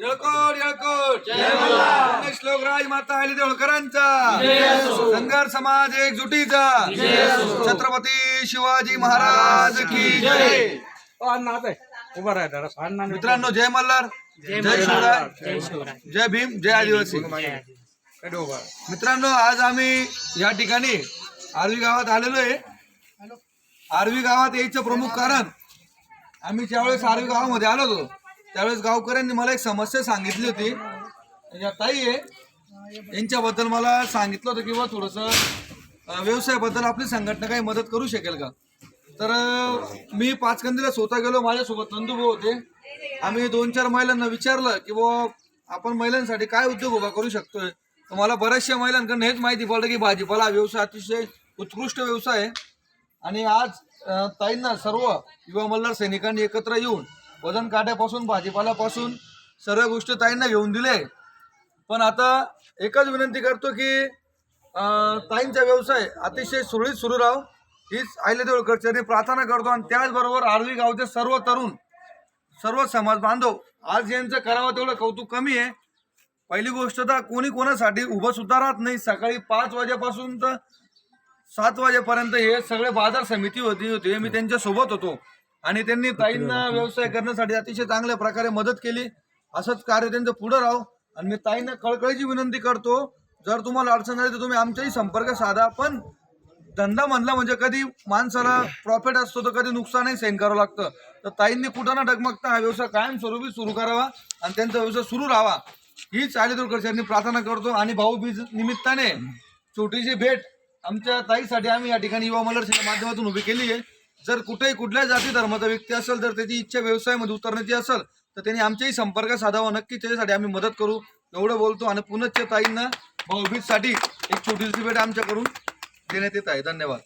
येळकोट येळकोट जय श्लोक राज माता आली देवळकरांचा संघर समाज एकजुटीचा. छत्रपती शिवाजी महाराज की जय. उभा राहा मित्रांनो जय मल्हार. जय शिवराय. जय भीम. जय आदिवासी. मित्रांनो आज आम्ही या ठिकाणी आरवी गावात आलेलो आहे. आरवी गावात यायचं प्रमुख कारण आम्ही ज्यावेळेस आरवी गावामध्ये आलो होतो त्यावेळेस गावकऱ्यांनी मला एक समस्या सांगितली होती. या ताई आहे. यांच्याबद्दल मला सांगितलं होतं किंवा थोडंसं व्यवसायाबद्दल आपली संघटना काही मदत करू शकेल का? तर मी मी पाचकंदीला स्वतः गेलो. माझ्यासोबत नंदुभाऊ होते. आम्ही दोन चार महिलांना विचारलं की बुवा आपण महिलांसाठी काय उद्योग उभा करू शकतोय? तर मला बऱ्याचशा महिलांकडून हेच माहिती पडलं की भाजीपाला हा व्यवसाय अतिशय उत्कृष्ट व्यवसाय आहे. आणि आज ताईंना सर्व युवा मल्हार सैनिकांनी एकत्र येऊन वजन काट्यापासून भाजीपाल्यापासून सर्व गोष्टी ताईंना घेऊन दिले. पण आता एकच विनंती करतो की ताईंचा व्यवसाय अतिशय सुरळीत सुरू राहो. हीच आईले चरणी प्रार्थना करतो आणि त्याचबरोबर आरवी गावचे सर्व तरुण सर्व समाज बांधव आज यांचं करावं तेवढं कौतुक कमी आहे. पहिली गोष्ट तर कोणी कोणासाठी उभं सुद्धा राहत नाही. सकाळी पाच वाजेपासून तर सात वाजेपर्यंत हे सगळे बाजार समिती होती होती. मी त्यांच्यासोबत होतो. आणि त्यांनी ताईंना व्यवसाय करण्यासाठी अतिशय चांगल्या प्रकारे मदत केली. असंच कार्य त्यांचं पुढं राहो. आणि मी ताईंना कळकळीची विनंती करतो जर तुम्हाला अडचण झाली तर तुम्ही आमचाही संपर्क साधा. पण धंदा म्हणला म्हणजे कधी माणसाला प्रॉफिट असतो तर कधी नुकसानही सहन करावं लागतं. तर ताईंनी कुठं ना डगमगता हा व्यवसाय कायमस्वरूपी सुरू करावा आणि त्यांचा व्यवसाय सुरू राहावा. हीच आलेदुरकर यांनी प्रार्थना करतो आणि भाऊबीज निमित्ताने छोटीशी भेट आमच्या ताईसाठी आम्ही या ठिकाणी युवा मल्हारच्या माध्यमातून उभी केली आहे. जर कुठेही कुठल्या जाती धर्माचा व्यक्ती असेल तर त्याची इच्छा व्यवसायामध्ये उतरण्याची असेल तर त्यांनी आमच्याही संपर्क साधावा. नक्की त्याच्यासाठी आम्ही मदत करू. एवढं बोलतो आणि पुनश्च ताईंना भाऊबीजसाठी एक छोटीशी भेट आमच्याकडून देण्यात येत आहे. धन्यवाद.